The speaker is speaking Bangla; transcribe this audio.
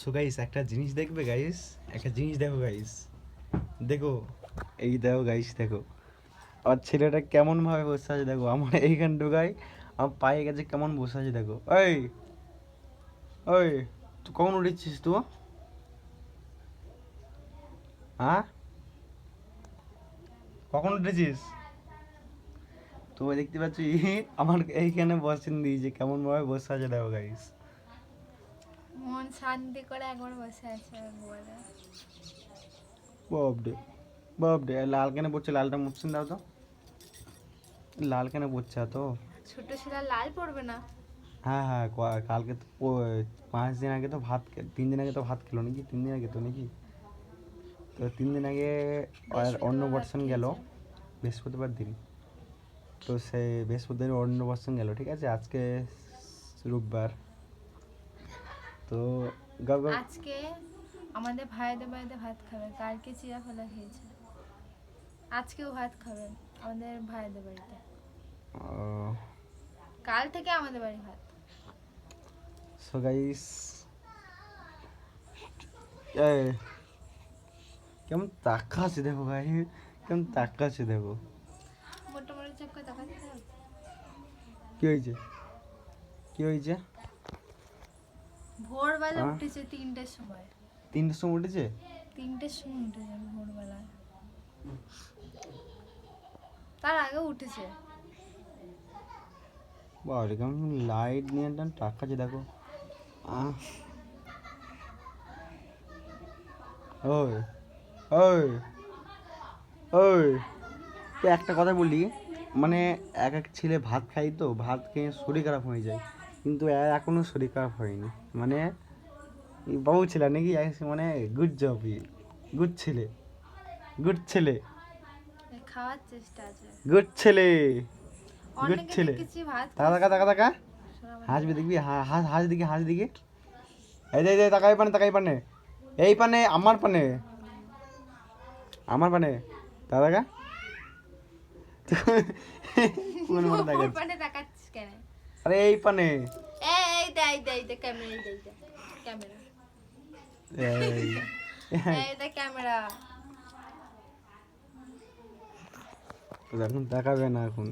সো গাইস একটা জিনিস দেখবে গাইস একটা জিনিস দেখো গাইস দেখো, এই দেখো গাইস দেখো। আর ছেলেটা কেমন ভাবে বসে আছে দেখো? আমার এইখান ঢোকায়, আমার পায়ে গেছে কেমন বসে আছে দেখো। ওই ওই তুই কখন উঠেছিস তুই? হ্যাঁ? কখন উঠেছিস? তো দেখতে পাচ্ছি, আমার এইখানে বসেন দিয়েছে কেমন ভাবে বসে আছে দেখো গাইস মন শান্তি করে একবার বসে আছে একবারে বাপরে বাপরে লাল কেন পড়ছে? লালটা মুছছেন দাও তো। লাল কেন পড়ছে তো ছোট ছেলে লাল পড়বে না? হ্যাঁ হ্যাঁ কালকে তো পাঁচ দিন আগে তো ভাত তিন দিন আগে তো ভাত খেলো নাকি? তিন দিন আগে তো নাকি? তো তিন দিন আগে অন্নপ্রাশন গেল বৃহস্পতিবার দিন। তো সে বৃহস্পতিবার অন্নপ্রাশন গেল ঠিক আছে? আজকে রোববার। তো গাও গাও। আজকে আমাদের ভাইদের বাড়িতে ভাত খাবে। কালকে চিরা ফেলা খেয়েছে। আজকেও ভাত খাবেন আমাদের ভাইদের বাড়িতে। কাল থেকে আমাদের বাড়ি ভাত। সো গাইস কেমন তাকা আছে দেখো ভাই কেমন তাকা আছে দেখো মোটামুটি চোখ হবে কি হয়েছে? কি হয়েছে? ভোরবেলা হ্যাঁ? উঠেছে তিনটের সময়। তিনটের সময় উঠেছে? তিনটের সময় উঠেছে ভোরবেলায়। তার আগে উঠেছে। বাবা কেমন লাইট নিয়ে একটা টাকা আছে দেখো। ওই ওই ওই। তো একটা কথা বলি মানে এক এক ছেলে ভাত খাই তো ভাত খেয়ে শরীর খারাপ হয়ে যায়। কিন্তু এর এখনও শরীর খারাপ হয়নি। মানে বাবু ছেলে নাকি মানে গুড জব গুড ছেলে। গুড ছেলে। খাওয়ার চেষ্টা আছে। গুড ছেলে। গুড ছেলে। টাকা শোনা মানে- হাসবি দেখবি হাস হাস দিকে হাস দিকে এই দে তাকাই পানে তাকাই পানে। এই পানে আমার পানে। আমার পানে। দাদা গা কোন মনে ওর দেখাচ্ছে পানে তাকাচ্ছিস কেন আরে এই পানে। এই এই দেই দেই দে ক্যামেরা দেই দে ক্যামেরা এই। এই দে ক্যামেরা এখন তাকাবে না এখন।